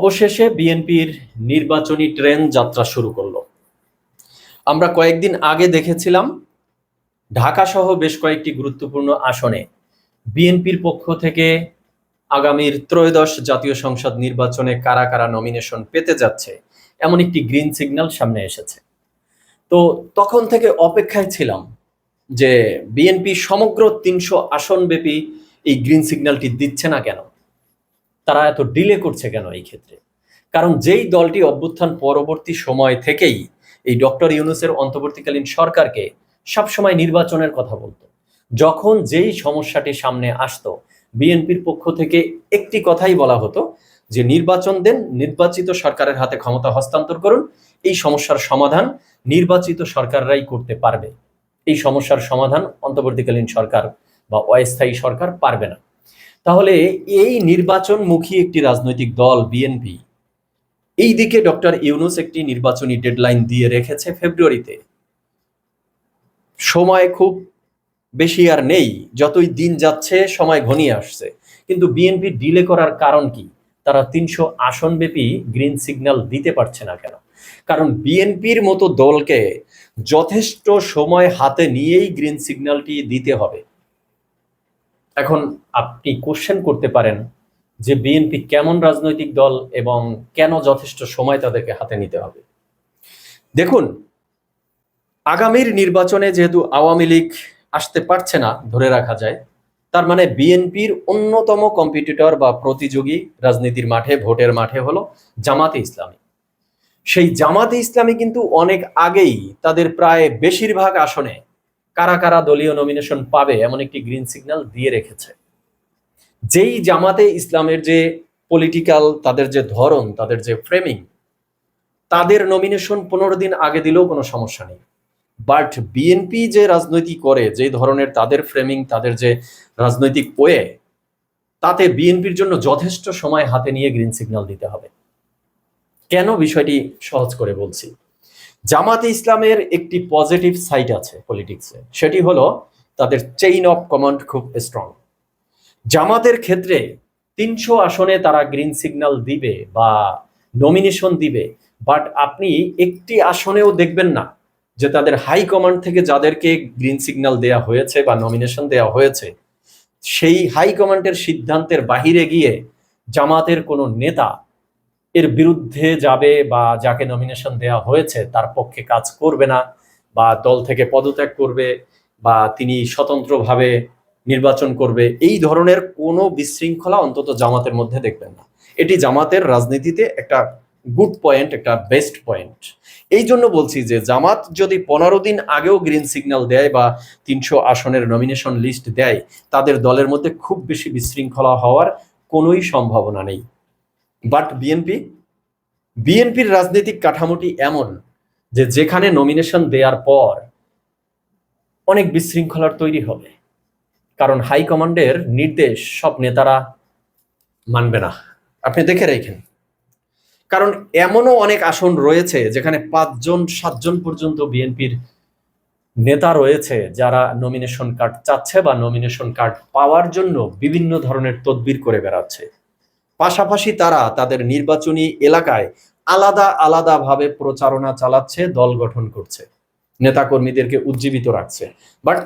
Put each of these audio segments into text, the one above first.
অবশেষে বিএনপির নির্বাচনী ট্রেন যাত্রা শুরু করল। আমরা কয়েকদিন আগে দেখেছিলাম, ঢাকা সহ বেশ কয়েকটি গুরুত্বপূর্ণ আসনে বিএনপির পক্ষ থেকে আগামীর ত্রয়োদশ জাতীয় সংসদ নির্বাচনে কারা কারা নমিনেশন পেতে যাচ্ছে, এমন একটি গ্রিন সিগন্যাল সামনে এসেছে। তো তখন থেকে অপেক্ষায় ছিলাম যে বিএনপি সমগ্র তিনশো আসনব্যাপী এই গ্রিন সিগন্যালটি দিচ্ছে না কেন? তারা এত ডিলে করছে কেন এই ক্ষেত্রে? কারণ যেই দলটি অভ্যুত্থান পরবর্তী সময় থেকেই এই ডক্টর ইউনুসের অন্তর্বর্তীকালীন সরকারকে সবসময় নির্বাচনের কথা বলতো। যখন যেই সমস্যাটি সামনে আসতো, বিএনপির পক্ষ থেকে একটি কথাই বলা হতো যে, নির্বাচন দেন, নির্বাচিত সরকারের হাতে ক্ষমতা হস্তান্তর করুন। এই সমস্যার সমাধান নির্বাচিত সরকাররাই করতে পারবে। এই সমস্যার সমাধান অন্তর্বর্তীকালীন সরকার বা অস্থায়ী সরকার পারবে না। তাহলে এই নির্বাচনমুখী একটি রাজনৈতিক দল বিএনপি এই দিকে ডক্টর ইউনুস একটি নির্বাচনী ডেডলাইন দিয়ে রেখেছে ফেব্রুয়ারিতে। সময় খুব বেশি আর নেই, যতই দিন যাচ্ছে, সময় ঘনিয়ে আসছে। কিন্তু বিএনপি ডিলে করার কারণ কি? তারা তিনশো আসনব্যাপী গ্রিন সিগন্যাল দিতে পারছে না কেন? কারণ বিএনপির মতো দলকে যথেষ্ট সময় হাতে নিয়েই গ্রিন সিগন্যালটি দিতে হবে। এখন আপনি কোশ্চেন করতে পারেন যে বিএনপি কেমন রাজনৈতিক দল এবং কেন যথেষ্ট সময় তাদেরকে হাতে নিতে হবে। দেখুন, আগামীর নির্বাচনে যেহেতু আওয়ামী লীগ আসতে পারছে না, ধরে রাখা যায়, তার মানে বিএনপির অন্যতম কম্পিটিটর বা প্রতিযোগী রাজনীতির মাঠে, ভোটের মাঠে হলো জামাতে ইসলামী। সেই জামাতে ইসলামী কিন্তু অনেক আগেই তাদের প্রায় বেশিরভাগ আসনে কারা কারা দলীয় নমিনেশন পাবে এমন একটি গ্রিন সিগন্যাল দিয়ে রেখেছে। যেই জামাতে ইসলামের যে পলিটিক্যাল তাদের যে ধরন, তাদের যে ফ্রেমিং তাদের নমিনেশন পনেরো দিন আগে দিলেও কোনো সমস্যা নেই। বাট বিএনপি যে রাজনৈতিক করে যে ধরনের তাদের ফ্রেমিং তাদের যে রাজনৈতিক ওয়ে, তাতে বিএনপির জন্য যথেষ্ট সময় হাতে নিয়ে গ্রিন সিগন্যাল দিতে হবে। কেন বিষয়টি সহজ করে বলছি? জামাতে ইসলামের একটি পজিটিভ সাইড আছে পলিটিক্সে সেটি হলো তাদের চেইন অফ কমান্ড খুব স্ট্রং জামাতের ক্ষেত্রে তিনশো আসনে তারা গ্রিন সিগন্যাল দিবে বা নমিনেশন দিবে বাট আপনি একটি আসনেও দেখবেন না যে তাদের হাই কমান্ড থেকে যাদেরকে গ্রিন সিগন্যাল দেয়া হয়েছে বা নমিনেশন দেওয়া হয়েছে, সেই হাই কমান্ডের সিদ্ধান্তের বাহিরে গিয়ে জামাতের কোনো নেতা এর বিরুদ্ধে যাবে বা যাকে নমিনেশন দেওয়া হয়েছে তার পক্ষে কাজ করবে না বা দল থেকে পদত্যাগ করবে বা তিনি স্বতন্ত্রভাবে নির্বাচন করবে, এই ধরনের কোনো বিশৃঙ্খলা অন্তত জামাতের মধ্যে দেখবেন না। এটি জামাতের রাজনীতিতে একটা গুড পয়েন্ট একটা বেস্ট পয়েন্ট এই জন্য বলছি যে জামাত যদি পনেরো দিন আগেও গ্রিন সিগন্যাল দেয় বা তিনশো আসনের নমিনেশন লিস্ট দেয়, তাদের দলের মধ্যে খুব বেশি বিশৃঙ্খলা হওয়ার কোনোই সম্ভাবনা নেই। বাট বিএনপি বিএনপির রাজনৈতিক কাঠামোটি এমন যে যেখানে নমিনেশন দেওয়ার পর অনেক বিশৃঙ্খলার তৈরি হবে। কারণ হাইকমান্ডের নির্দেশ সব নেতারা মানবে না। আপনি দেখে রেখেন। কারণ এমনও অনেক আসন রয়েছে যেখানে পাঁচজন, সাতজন পর্যন্ত বিএনপির নেতা রয়েছে যারা নমিনেশন কার্ড চাচ্ছে বা নমিনেশন কার্ড পাওয়ার জন্য বিভিন্ন ধরনের তদবির করে বেড়াচ্ছে। পাশাপাশি তারা তাদের নির্বাচনী এলাকায় আলাদা আলাদাভাবে প্রচারণা চালাচ্ছে, দল গঠন করছে, নেতাকর্মীদেরকে উজ্জীবিত রাখছে। বাট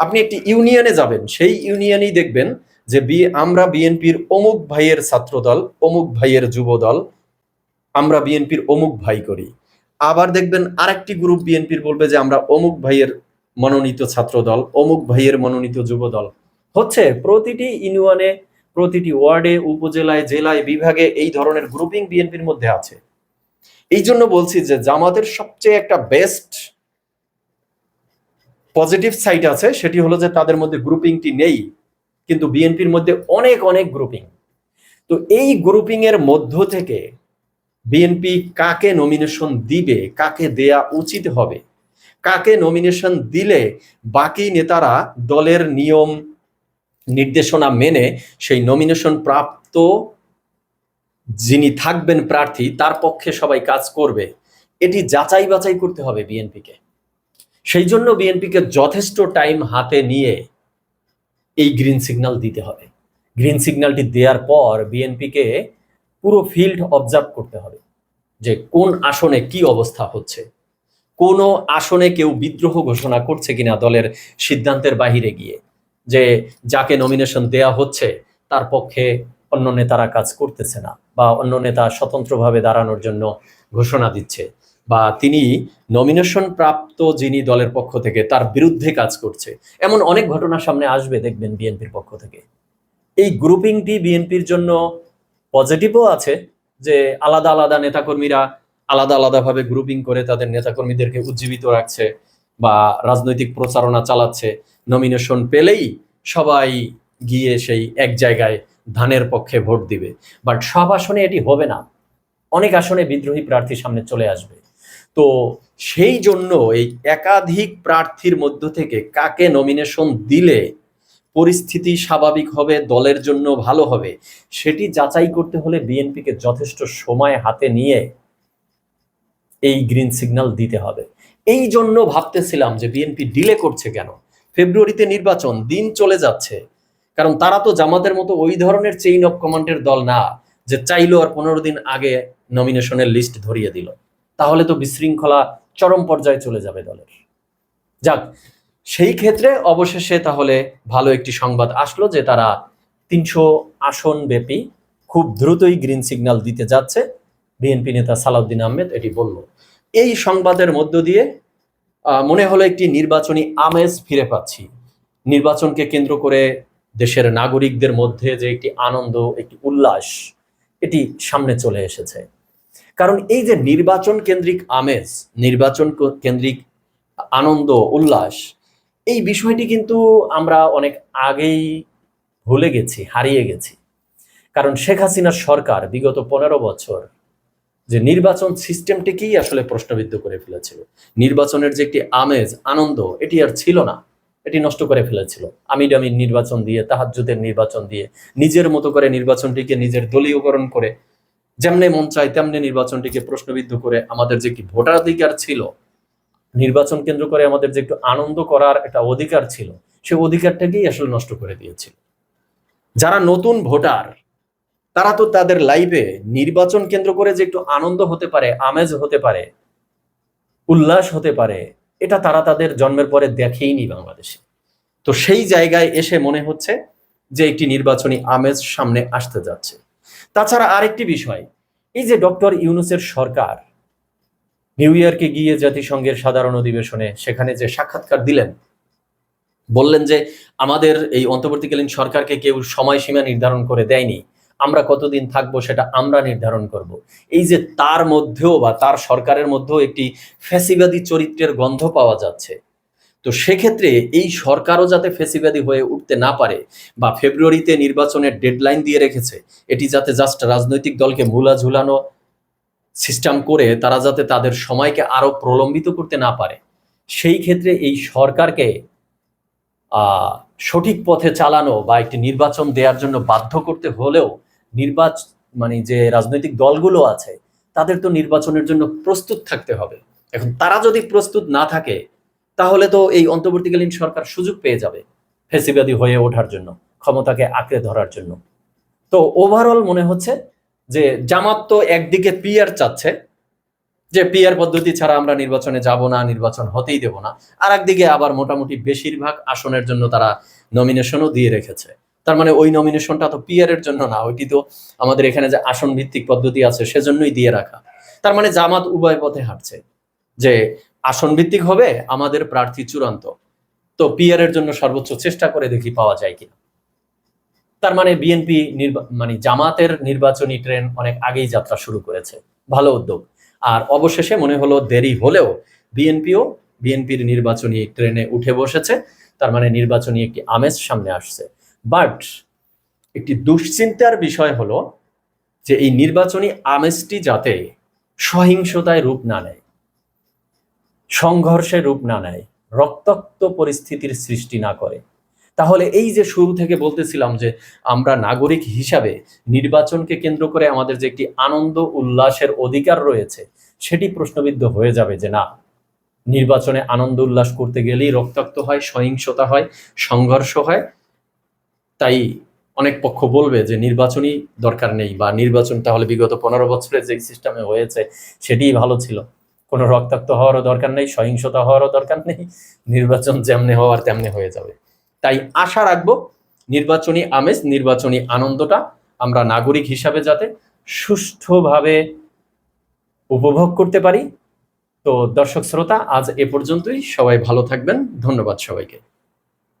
আপনি একটি ইউনিয়নে যাবেন, সেই ইউনিয়নেই দেখবেন যে বি, আমরা বিএনপির অমুক ভাইয়ের ছাত্রদল, অমুক ভাইয়ের যুব দল আমরা বিএনপির অমুক ভাই করি। আবার দেখবেন আরেকটি গ্রুপ বিএনপির বলবে যে আমরা অমুক ভাইয়ের মনোনীত ছাত্রদল, অমুক ভাইয়ের মনোনীত যুব দল হচ্ছে প্রতিটি ইউনিয়নে প্রতিটি ওয়ার্ডে, উপজেলায়, জেলায়, বিভাগে এই ধরনের গ্রুপিং বিএনপির মধ্যে আছে। এই জন্য বলছি যে জামাতের সবচেয়ে একটা বেস্ট পজিটিভ সাইড আছে, সেটি হলো যে তাদের মধ্যে গ্রুপিংটি নেই, কিন্তু বিএনপির মধ্যে অনেক অনেক গ্রুপিং তো এই গ্রুপিং এর মধ্য থেকে বিএনপি কাকে নমিনেশন দিবে, কাকে দেয়া উচিত হবে, কাকে নমিনেশন দিলে বাকি নেতারা দলের নিয়ম নির্দেশনা মেনে সেই নমিনেশন প্রাপ্ত যিনি থাকবেন প্রার্থী, তার পক্ষে সবাই কাজ করবে। এটি যাচাই বাছাই করতে হবে বিএনপিকে। সেই জন্য বিএনপিকে যথেষ্ট টাইম হাতে নিয়ে এই গ্রিন সিগন্যাল দিতে হবে। গ্রিন সিগন্যালটি দেওয়ার পর বিএনপিকে পুরো ফিল্ড অবজার্ভ করতে হবে যে কোন আসনে কি অবস্থা হচ্ছে। কোন আসনে কেউ বিদ্রোহ ঘোষণা করছে কিনা দলের সিদ্ধান্তের বাহিরে গিয়ে। যে যাকে নমিনেশন দেয়া হচ্ছে, তার পক্ষে অন্য নেতারা কাজ করতেছে না বা অন্য নেতা স্বতন্ত্রভাবে দাঁড়ানোর জন্য ঘোষণা দিচ্ছে বা তিনি নমিনেশন প্রাপ্ত যিনি দলের পক্ষ থেকে তার বিরুদ্ধে কাজ করছে। এমন অনেক ঘটনা সামনে আসবে দেখবেন বিএনপির পক্ষ থেকে। এই গ্রুপিংটি বিএনপির জন্য পজিটিভও আছে যে আলাদা আলাদা নেতাকর্মীরা আলাদা আলাদাভাবে গ্রুপিং করে তাদের নেতাকর্মীদেরকে উজ্জীবিত রাখছে বা রাজনৈতিক প্রচারণা চালাচ্ছে। নমিনেশন পেলেই সবাই গিয়ে সেই এক জায়গায় ধানের পক্ষে ভোট দিবে। বাট সব আসনে এটি হবে না। অনেক আসনে বিদ্রোহী প্রার্থী সামনে চলে আসবে। তো সেই জন্য এই একাধিক প্রার্থীর মধ্য থেকে কাকে নমিনেশন দিলে পরিস্থিতি স্বাভাবিক হবে, দলের জন্য ভালো হবে, সেটি যাচাই করতে হলে বিএনপিকে যথেষ্ট সময় হাতে নিয়ে এই গ্রিন সিগন্যাল দিতে হবে। এই জন্য ভাবতেছিলাম যে বিএনপি ডিলে করছে কেন? ফেব্রুয়ারিতে নির্বাচন, দিন চলে যাচ্ছে। কারণ তারা তো জামাতের মতো ওই ধরনের চেইন অফ কমান্ডের দল না, যে চাইলো আর পনেরো দিন আগে নমিনেশনের লিস্ট ধরিয়ে দিল। তাহলে তো বিশৃঙ্খলা চরম পর্যায়ে চলে যাবে দলের। যাক, সেই ক্ষেত্রে অবশেষে তাহলে ভালো একটি সংবাদ আসলো যে তারা তিনশো আসন ব্যাপী খুব দ্রুতই গ্রিন সিগন্যাল দিতে যাচ্ছে। বিএনপি নেতা সালাউদ্দিন আহমেদ এটি বলল। এই সংবাদের মধ্য দিয়ে মনে হলো একটি নির্বাচনী আমেজ ফিরে পাচ্ছি। নির্বাচনকে কেন্দ্র করে দেশের নাগরিকদের মধ্যে যে একটি আনন্দ, একটি উল্লাস, এটি সামনে চলে এসেছে। কারণ এই যে নির্বাচন কেন্দ্রিক আমেজ, নির্বাচন কেন্দ্রিক আনন্দ, উল্লাস, এই বিষয়টি কিন্তু আমরা অনেক আগেই ভুলে গেছি, হারিয়ে গেছি। কারণ শেখ হাসিনার সরকার বিগত পনেরো বছর যে নির্বাচন সিস্টেমটিকেই আসলে প্রশ্নবিদ্ধ করে ফেলেছিল। নির্বাচনের যে একটি আমেজ, আনন্দ, এটি আর ছিল না। এটি নষ্ট করে ফেলেছিল। আমি ডামির নির্বাচন দিয়ে, তাহাজ্জুদের নির্বাচন দিয়ে, নিজের মতো করে নির্বাচনটিকে নিজের দলীয়করণ করে, যেমনে মন চায় তেমনি নির্বাচনটিকে প্রশ্নবিদ্ধ করে আমাদের যে কি ভোটাধিকার ছিল, নির্বাচন কেন্দ্র করে আমাদের যে একটু আনন্দ করার একটা অধিকার ছিল, সে অধিকারটাকেই আসলে নষ্ট করে দিয়েছিল। যারা নতুন ভোটার তারা তো তাদের লাইভে নির্বাচন কেন্দ্র করে যে একটু আনন্দ হতে পারে, আমেজ হতে পারে, উল্লাস হতে পারে, এটা তারা তাদের জন্মের পরে দেখেইনি বাংলাদেশে। তো সেই জায়গায় এসে মনে হচ্ছে যে একটি নির্বাচনী আমেজ সামনে আসতে যাচ্ছে। তাছাড়া আরেকটি বিষয়, এই যে ডক্টর ইউনুসের সরকার, নিউ ইয়র্কে গিয়ে জাতিসংঘের সাধারণ অধিবেশনে সেখানে যে সাক্ষাৎকার দিলেন, বললেন যে আমাদের এই অন্তর্বর্তীকালীন সরকারকে কেউ সময়সীমা নির্ধারণ করে দেয়নি আমরা কতদিন থাকব সেটা আমরা নির্ধারণ করব। এই যে তার মধ্যেও বা তার সরকারের মধ্যেও একটি ফ্যাসিবাদী চরিত্রের গন্ধ পাওয়া যাচ্ছে। তো সেক্ষেত্রে এই সরকারও যাতে ফেসিবাদী হয়ে উঠতে না পারে বা ফেব্রুয়ারিতে নির্বাচনের ডেডলাইন দিয়ে রেখেছে, এটি যাতে জাস্ট রাজনৈতিক দলকে মূলা ঝুলানো সিস্টেম করে তারা যাতে তাদের সময়কে আরও প্রলম্বিত করতে না পারে। সেই ক্ষেত্রে এই সরকারকে সঠিক পথে চালানো বা একটি নির্বাচন দেওয়ার জন্য বাধ্য করতে হলেও নির্বাচন মানে যে রাজনৈতিক দলগুলো আছে, তাদের তো নির্বাচনের জন্য প্রস্তুত থাকতে হবে। এখন তারা যদি প্রস্তুত না থাকে, তাহলে তো এই অন্তর্বর্তীকালীন সরকার সুযোগ পেয়ে যাবে ফেসিবাদী হয়ে ওঠার জন্য, ক্ষমতাকে আঁকড়ে ধরার জন্য। তো ওভারঅল মনে হচ্ছে যে জামাত তো একদিকে পিয়ার চাচ্ছে, যে পিয়ার পদ্ধতি ছাড়া আমরা নির্বাচনে যাব না, নির্বাচন হতেই দেব না, আর একদিকে আবার মোটামুটি বেশিরভাগ আসনের জন্য তারা নমিনেশনও দিয়ে রেখেছে। তার মানে ওই নমিনেশনটা তো পিয়ারের জন্য না ওইটি তো আমাদের এখানে যে আসন ভিত্তিক পদ্ধতি আছে সেজন্যই দিয়ে রাখা। তার মানে জামাত উভয় পথে হাঁটছে যে আসন ভিত্তিক হবে, আমাদের প্রার্থী চূড়ান্ত। তো পিয়ারের জন্য সর্বোচ্চ চেষ্টা করে দেখি পাওয়া যায় কিনা। তার মানে বিএনপি মানে জামাতের নির্বাচনী ট্রেন অনেক আগেই যাত্রা শুরু করেছে। ভালো উদ্যোগ। আর অবশেষে মনে হলো দেরি হলেও বিএনপিও বিএনপির নির্বাচনী ট্রেনে উঠে বসেছে। তার মানে নির্বাচনী একটি আমেজ সামনে আসছে। বাট একটি দুশ্চিন্তার বিষয় হলো যে এই নির্বাচনী আমেজটি যাতে সহিংসতায় রূপ না নেয় সংঘর্ষের রূপ না নেয়, রক্তাক্ত পরিস্থিতির সৃষ্টি না করে। তাহলে এই যে শুরু থেকে বলতেছিলাম যে আমরা নাগরিক হিসাবে নির্বাচনকে কেন্দ্র করে আমাদের যে একটি আনন্দ উল্লাসের অধিকার রয়েছে, সেটি প্রশ্নবিদ্ধ হয়ে যাবে যে না, নির্বাচনে আনন্দ উল্লাস করতে গেলেই রক্তাক্ত হয়, সহিংসতা হয়, সংঘর্ষ হয় তাই অনেক পক্ষ বলবে যে নির্বাচনই দরকার নেই বা নির্বাচন তাহলে বিগত পনেরো বছরে যে সিস্টেমে হয়েছে সেটিই ভালো ছিল। কোনো রক্তাক্ত হওয়ারও দরকার নেই, সহিংসতা হওয়ারও দরকার নেই, নির্বাচন যেমনি হওয়ার তেমনি হয়ে যাবে। তাই আশা রাখব নির্বাচনী আমেজ, নির্বাচনী আনন্দটা আমরা নাগরিক হিসাবে যাতে সুষ্ঠুভাবে উপভোগ করতে পারি। তো দর্শক শ্রোতা, আজ এ পর্যন্তই। সবাই ভালো থাকবেন। ধন্যবাদ সবাইকে।